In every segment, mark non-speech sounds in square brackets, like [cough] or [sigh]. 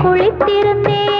குளித்திருந்தேன்.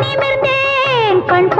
நிமிர்ந்தேன். கண்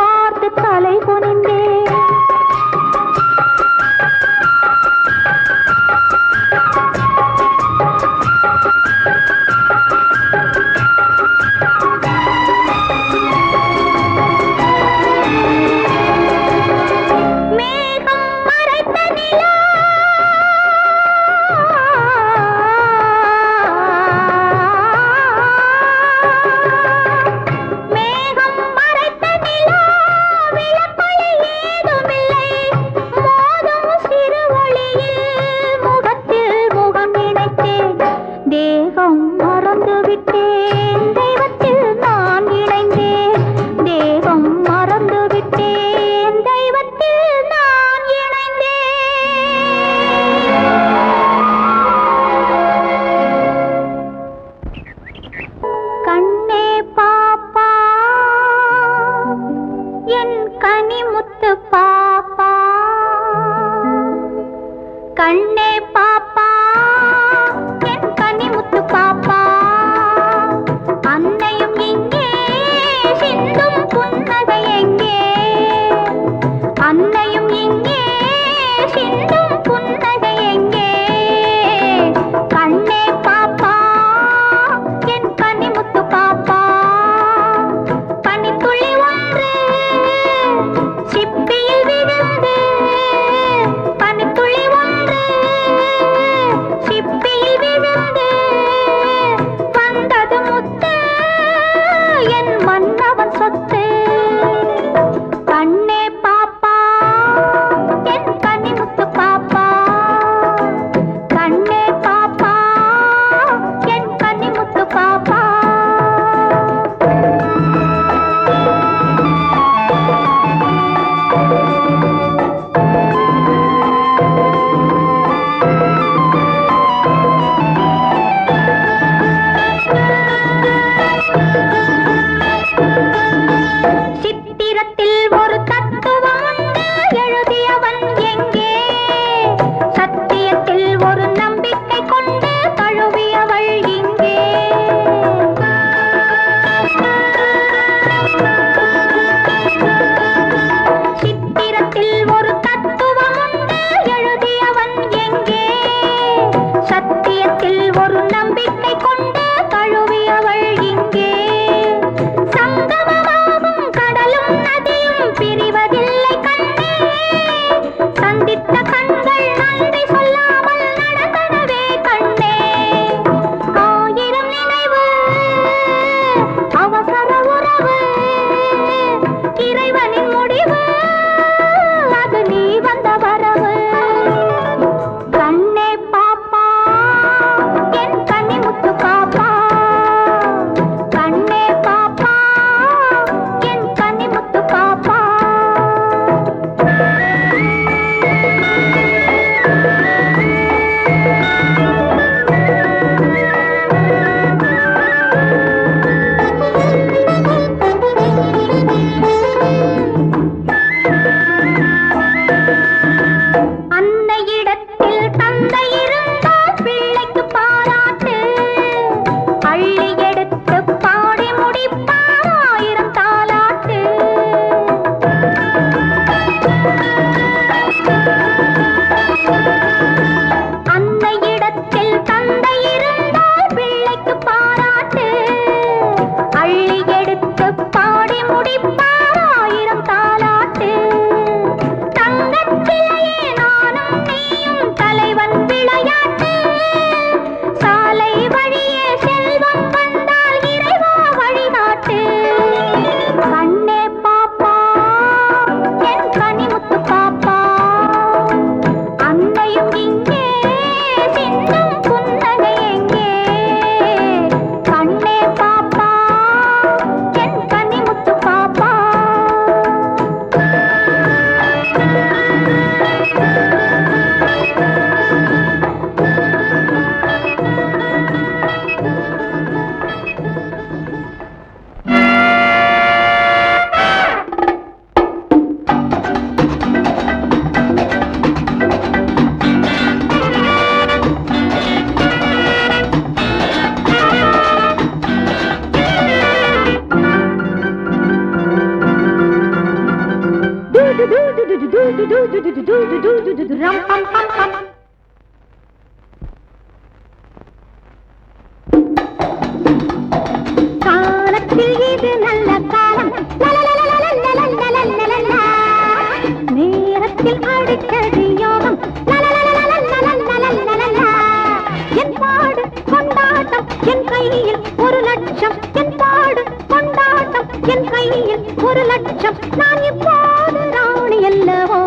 ஒரு லட்சம் என் பாடு கொண்டாட்டம் என் கையில் ஒரு லட்சம். நான் இப்போது ராணி அல்லவோ?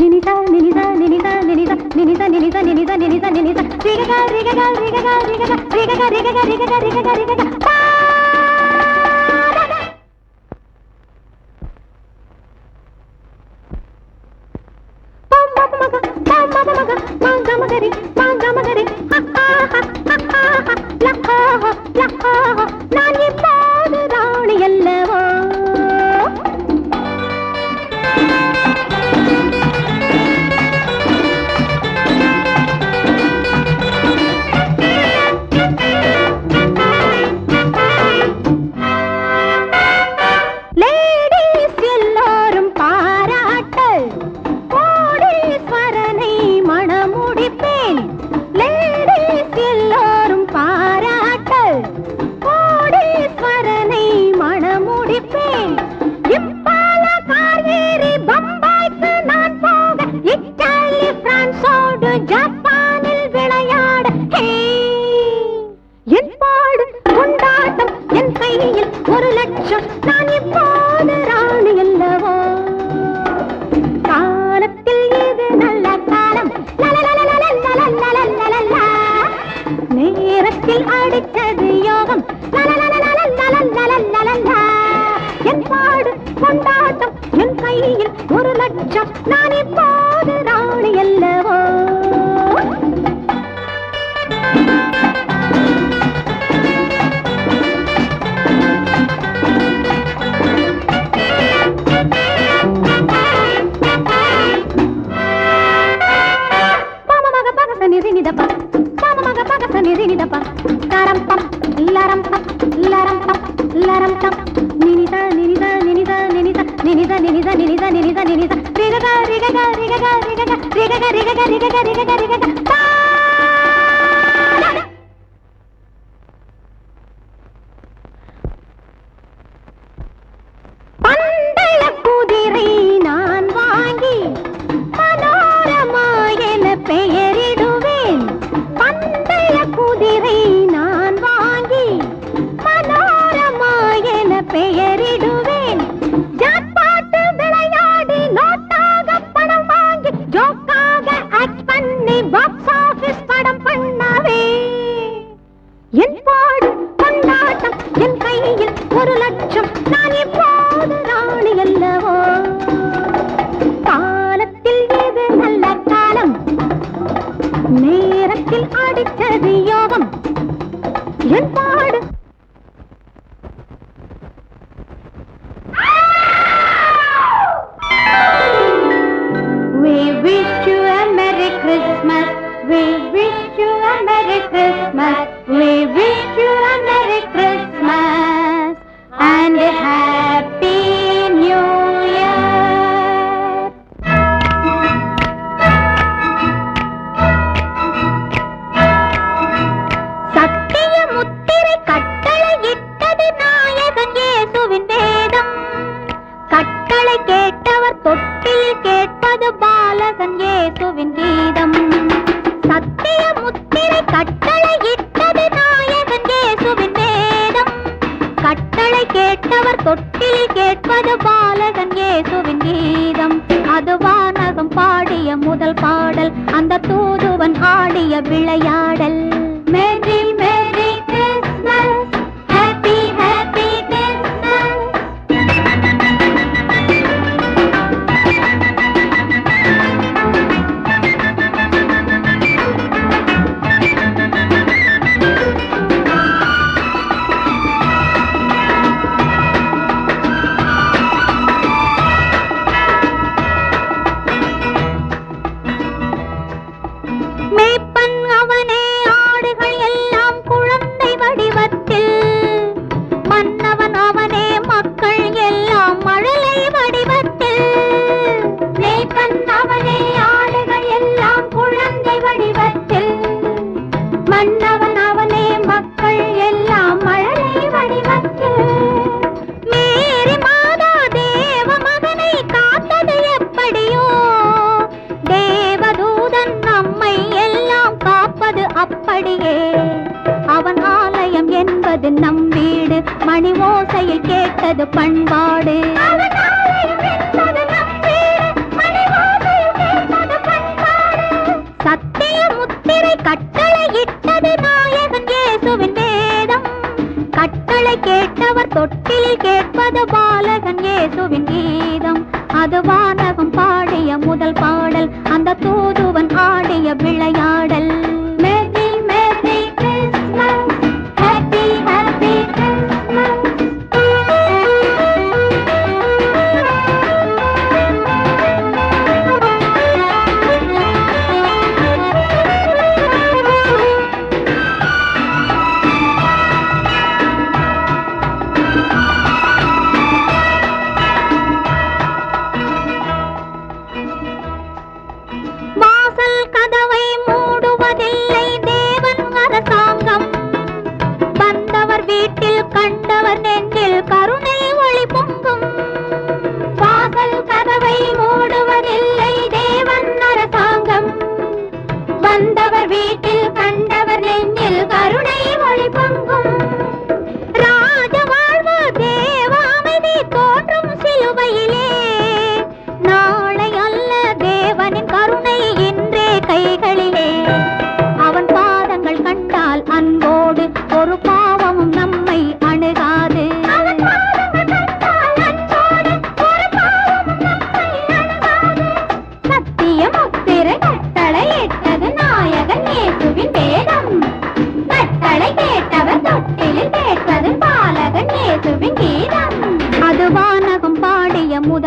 நினிதா நினிதா நினிதா நினிதா நினிதா நினிதா நினிதா நினிதா நினிதா. ரிககா ரிககா ரிககா ரிககா ரிககா ரிககா ரிககா ரிககா ரிககா. மக மக மக மக மக மக ah, [laughs] ah. నినిద నినిద రిగగ రిగగ రిగగ రిగగ రిగగ రిగగ రిగగ రిగగ రిగగ. கேட்டவர் தொட்டில் கேட்பது பாலகன் இயேசுவின் கீதம். அது வானகம் பாடிய முதல் பாடல் அந்த தூதுவன் ஆடிய விளையாடல். மேதில் மே புகழை கேட்டவர் தொட்டிலில் கேட்பது பாலகன் இயேசுவின் கீதம். அது வானகம் பாடிய முதல் பாடல் அந்த தூதுவன் ஆடிய விளையாடல்.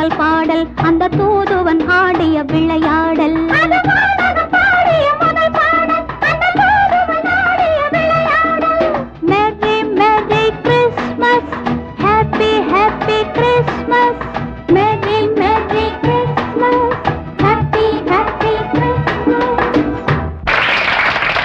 பாடல் பாடல்.